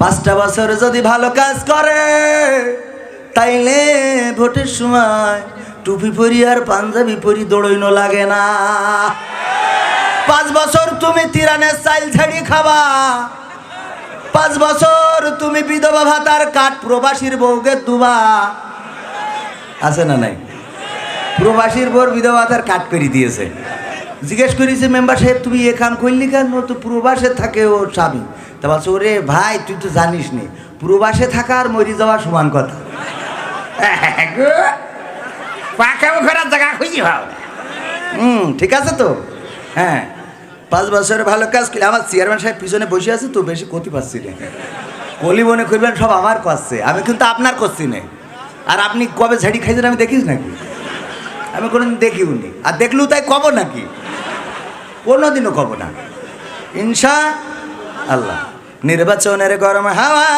পাঁচটা বছর যদি ভালো কাজ করে, তাইলে ভোটের সময় টুপি পরি আর পাঞ্জাবি পরি দৌড়ইনো লাগে না। পাঁচ বছর তুমি তিরানের চাইল ছাড়ি খাবা। পাঁচ বছর তুমি বিধবা ভাতার কাঠ প্রবাসীর বউকে দুবা। আছে না নাই? প্রবাসীর বউর বিধবা ভাতার কাঠ করে দিয়েছে। জিজ্ঞেস করেছে, মেম্বার সাহেব, তুমি এখান করলি কেন? তো প্রবাসে থাকে ও স্বামী। তা বলছে ওরে ভাই তুই তো জানিস নি প্রবাসে থাকা আর মরি যাওয়া সমান কথা। পাকা ঘোরার জায়গা খুঁজি ভাও হুম ঠিক আছে তো। হ্যাঁ পাঁচ বছরে ভালো কাজ করলে আমার চেয়ারম্যান সাহেব পিছনে বসে আছে তো বেশি ক্ষতি পাচ্ছি না। কলি মনে করবেন সব আমার করছে। আমি কিন্তু আপনার করছি না। আর আপনি কবে ঝাড়ি খাইছেন আমি দেখিস নাকি? আমি কোনোদিন দেখিও নি। আর দেখলেও তাই কব নাকি? কোনোদিনও কব না। ইনশা আল্লাহ। নির্বাচনের গরম হাওয়া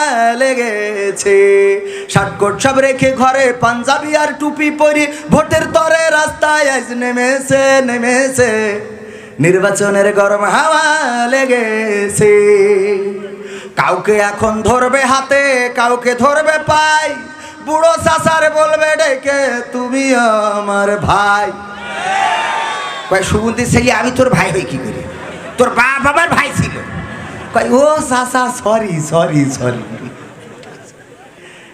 লেগেছে। ষাটকোট সব রেখে ঘরে পাঞ্জাবি আর টুপি পরি, ভোটের তরে রাস্তায় আজ নেমেছে নেমেছে। নির্বাচনের গরম হাওয়া লেগেছে। কাউকে এখন ধরবে হাতে, কাউকে ধরবে পাই বুড়ো চাষার বলবে, ডেকে তুমি আমার ভাই। কয় সুগন্ধি ছেলে, আমি তোর ভাই হই কি করি? তোর বাপ আমার ভাই ছিল। ও সরি সরি সরি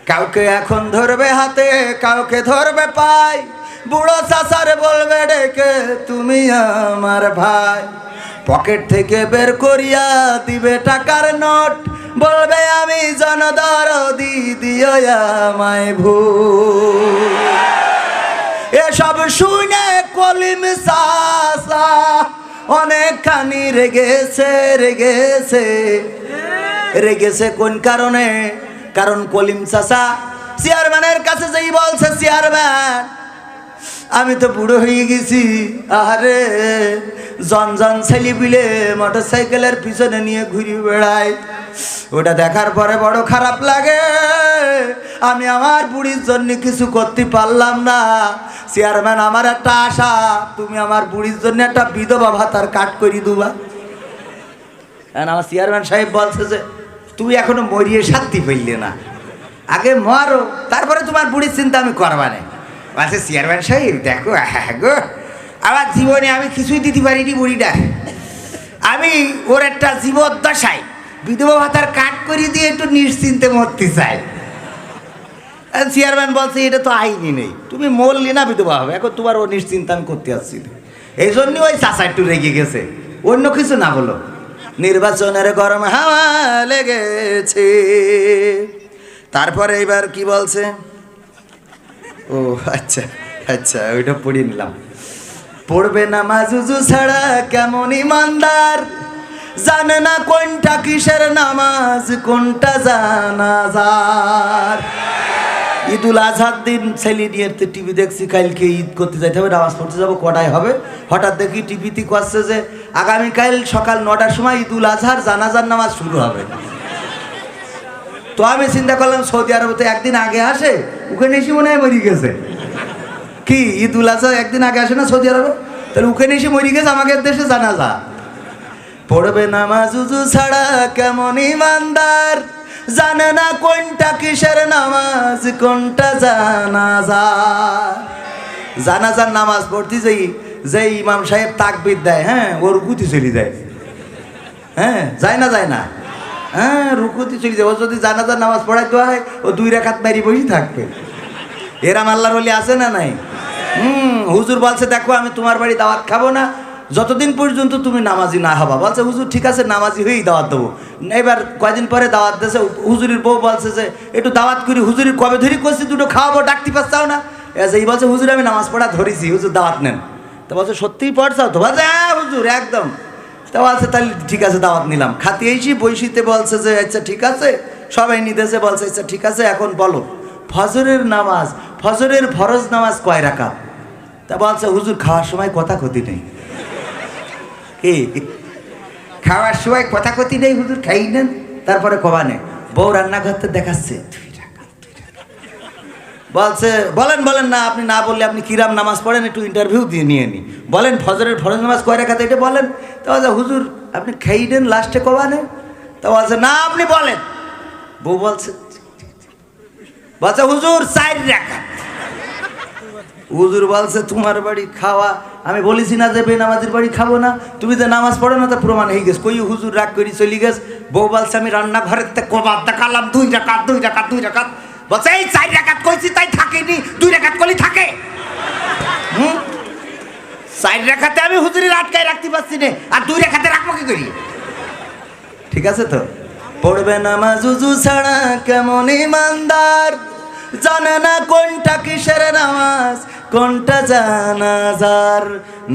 কাউকে এখন ধরবে হাতে, কাউকে ধরবে পাই বুড়ো চাষার বলবে, ডেকে তুমি আমার ভাই। পকেট থেকে বের করিয়া দিবে টাকার নোট। বলবে, আমি জনদর দিদিও আমায় ভুল। এসব শুনে কলিম সাসা অনেকখানি রেগেছে রেগেছে। রেগেছে কোন কারণে? কারণ কলিম চাষা চেয়ারম্যানের কাছে যেই বলছে, চেয়ারম্যান, আমি তো বুড়ো হয়ে গেছি। আরে জন জন ছেলে বিলে মোটর সাইকেলের পিছনে নিয়ে ঘুরে বেড়াই ওটা দেখার পরে বড় খারাপ লাগে। আমি আমার বুড়ির জন্য কিছু করতে পারলাম না। চেয়ারম্যান আমার একটা আশা, তুমি আমার বুড়ির জন্য একটা বিধবা ভাতার কাট করি দুবা। আমার চেয়ারম্যান সাহেব বলছে যে তুই এখনও মরিয়ে শান্তি পেললে না। আগে মারো, তারপরে তোমার বুড়ির চিন্তা আমি করবা না। বলছে চেয়ারম্যান সাহেব, দেখো হ্যাঁ গো, আমার জীবনে আমি কিছুই দিতে পারিনি বুড়িটা আমি ওর একটা জীবদ্দশায় বিধবা ভাতার কাট করে দিয়ে একটু নিশ্চিন্তে মরতে চাই চেয়ারম্যান বলছে, এটা তো আইনি নেই। তুমি মরলি না বিধবা হবে। এখন তোমার ও নিশ্চিন্তা আমি করতে আসছি। এই জন্যই ওই চাষা একটু রেগে গেছে। অন্য কিছু না বলো নির্বাচনের গরম হাওয়া লেগেছে। তারপরে এইবার কি বলছে? ও আচ্ছা আচ্ছা ওইটা পড়িয়ে নিলাম। পড়বে না মাজুজু ছাড়া কেমন ইমানদার? জানে না কোনটা কিসের নামাজ, কোনটা জানাজার। ঈদুল আজহার দিন ছেলে নিয়ে টিভি দেখছি, কালকে ঈদ করতে যাইতে হবে, নামাজ পড়তে যাব, কটায় হবে? হঠাৎ দেখি টিভিতে করছে যে, আগামীকাল সকাল নটার সময় ঈদুল আজহার জানাজার নামাজ শুরু হবে। তো আমি চিন্তা করলাম, সৌদি আরবে তো একদিন আগে আসে, ওখানে এসে মনে হয় মরি গেছে। কি, ঈদুল আজহা একদিন আগে আসে না সৌদি আরবে? তাহলে ওখানে এসে মরি গেছে আমাদের দেশে জানাজা। পড়বে নামাজ উজু ছাড়া কেমন ইমানদার? জানে না কোনটা কিসের নামাজ, কোনটা জানাজা। জানাজার নামাজ পড়তে যাই যে ইমাম সাহেব তাকবির দেয় হ্যাঁ ও রুকুতি চলে যায়। হ্যাঁ যায় না যায় না। হ্যাঁ রুকুতি চলে যায়। ও যদি জানাজার নামাজ পড়াই পড়াইতে হয়, ও দুই রেখাত মারি বসে থাকবে। এরাম আল্লাহর হলি আছে না নাই? হুম, হুজুর বলছে, দেখো, আমি তোমার বাড়ি দাওয়াত খাব না যতদিন পর্যন্ত তুমি নামাজি না হবা, বলছে, হুজুর, ঠিক আছে, নামাজি হয়েই দাওয়াত দেবো। এবার কয়দিন পরে দাওয়াত দিয়েছে, হুজুরির বউ বলছে যে, একটু দাওয়াত করি হুজুরির কবে ধরি? করছি দুটো খাওয়াবো ডাকতে পারছাও না? এই বলছে, হুজুর, আমি নামাজ পড়া ধরেছি, হুজুর, দাওয়াত নেন। তো বলছে, সত্যিই পড়ছাও তো বলছে হ্যাঁ হুজুর, একদম। তো বলছে, তাহলে ঠিক আছে, দাওয়াত নিলাম। খাতি এসি বৈশিতে বলছে যে আচ্ছা ঠিক আছে। সবাই নিতেছে বলছে আচ্ছা ঠিক আছে, এখন বলো, ফজরের নামাজ, ফজরের ফরজ নামাজ কয় রাখা তা বলছে, হুজুর, খাওয়ার সময় কথা ক্ষতি নেই। খাওয়ার সময় কথা কথি নেই হুজুর খাই নেন তারপরে কবা কবানে বউ দেখাচ্ছে। রাকাত, দুই রাকাত। বলছে বলেন বলেন না আপনি না বললে আপনি কিরাম নামাজ পড়েন একটু ইন্টারভিউ দিয়ে নিয়ে নি। বলেন ফজরের ফরজ নামাজ কয় রেখাতে এটা বলেন। তো বলছে হুজুর আপনি খাই নেন লাস্টে কবানে তো বলছে না আপনি বলেন। বউ বলছে বলছে হুজুর চার রাখা হুজুর বলছে, তোমার বাড়ি খাওয়া, আমি বলেছি না যে বেনামাজির বাড়ি খাব না। তুমি যে নামাজ পড়ো না, তা প্রমাণ হয়ে গেছে। কই হুজুর রাগ করি চলে গেছে। বউ বলছে, আমি রান্না ঘরের তে কবাব দেখালাম, দুই রাকাত দুই রাকাত দুই রাকাত। বলছে, এই চার রাকাত কইছি, তাই থাকেনি, দুই রাকাত কলি থাকে। হুম? চার রাখাতে আমি হুজুরের আটকায় রাখতে পারছি না, আর দুই রাখাতে রাখব কি করি? ঠিক আছে তো? পড়বে নামাজ উজু ছাড়া কেমন ইমানদার? জানে না কোনটা কিসের নামাজ? কোনটা জানাজার?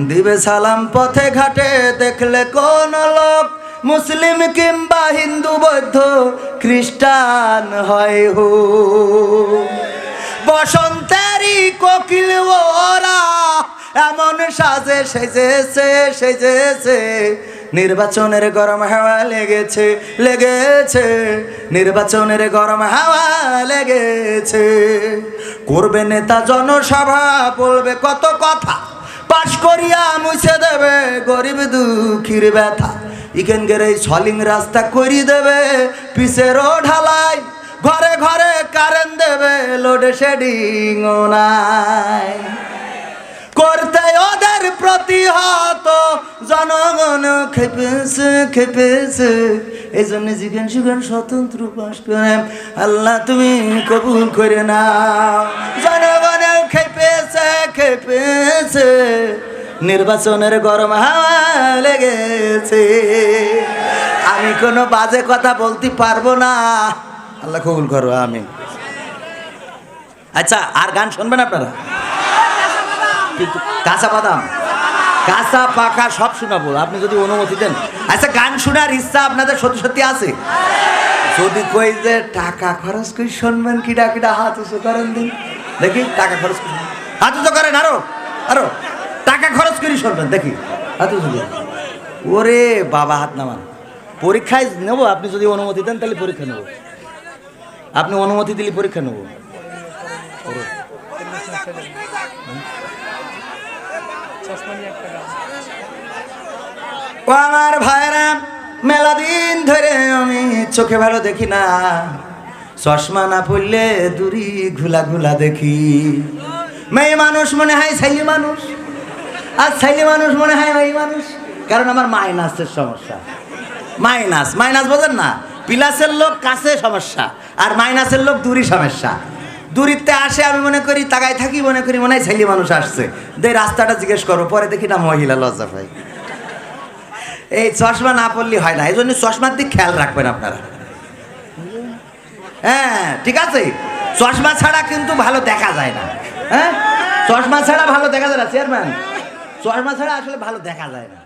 দিবে সালাম পথে ঘাটে, দেখলে কোন লোক? মুসলিম কিংবা হিন্দু, বৌদ্ধ, খ্রিস্টান, হয় হো। বসন্তেরই কোকিল ওরা, এমন সাজে, সেজেছে সেজেছে। নির্বাচনের গরম হাওয়া লেগেছে লেগেছে। নির্বাচনের গরম হাওয়া লেগেছে। করবে নেতা জনসভা, বলবে কত কথা। পাশ করিয়া মুছে দেবে গরিব দুঃখীর ব্যথা। ইকেনগের এই সলিং রাস্তা করি দেবে পিসেরও ঢালাই। ঘরে ঘরে কারেন্ট দেবে, লোড শেডিং নাই। করতে ওদের প্রতিহত খেপেছে খেপেছে। এই জন্য জিজ্ঞান সুগান স্বতন্ত্র পাশ করে। আল্লাহ, তুমি কবুল করে নাও। জনগণ খেপেছে খেপেছে। নির্বাচনের গরম হাওয়া লেগেছে। আমি কোনো বাজে কথা বলতে পারব না। আল্লাহ কবুল করো আমি আচ্ছা আর গান শুনবেন আপনারা? কাঁচা বাদাম। কাঁচা পাকা সব শোনাবো। আপনি যদি অনুমতি দেন। আচ্ছা গান শোনার ইচ্ছা আপনাদের সত্যি সত্যি আছে? যদি কই যে টাকা খরচ করে শুনবেন, কিডা কিডা হাত উঁচু করেন দিন। দেখি, টাকা খরচ করে হাত উঁচু করেন, আরও আরও। টাকা খরচ করে শুনবেন, দেখি। হাত উঁচু। ওরে বাবা, হাত নামান। পরীক্ষায় নেব, আপনি যদি অনুমতি দেন, তাহলে পরীক্ষা নেব। আপনি অনুমতি দিলে পরীক্ষা নেব। ও আমার ভাইরা, মেলা দিন ধরে আমি চোখে ভালো দেখি না। চশমা না পড়লে দূরি ঘুলা ঘুলা দেখি। মেয়ে মানুষ মনে হয় ছেলে মানুষ, আর ছেলে মানুষ মনে হয় মেয়ে মানুষ। কারণ আমার মাইনাসের সমস্যা। মাইনাস মাইনাস বোঝেন না, প্লাসের লোক কাছে সমস্যা, আর মাইনাসের লোক দূরই সমস্যা। দূরিতে আসে আমি মনে করি, তাকায় থাকি মনে করি, মনে হয় ছেলে মানুষ আসছে। দে রাস্তাটা জিজ্ঞেস করো, পরে দেখি না মহিলা লজ্জা পাই এই চশমা না পড়লে হয় না এই জন্য চশমার দিক খেয়াল রাখবেন আপনারা। হ্যাঁ ঠিক আছে? চশমা ছাড়া কিন্তু ভালো দেখা যায় না। হ্যাঁ? চশমা ছাড়া ভালো দেখা যায় না, চেয়ারম্যান। চশমা ছাড়া আসলে ভালো দেখা যায় না।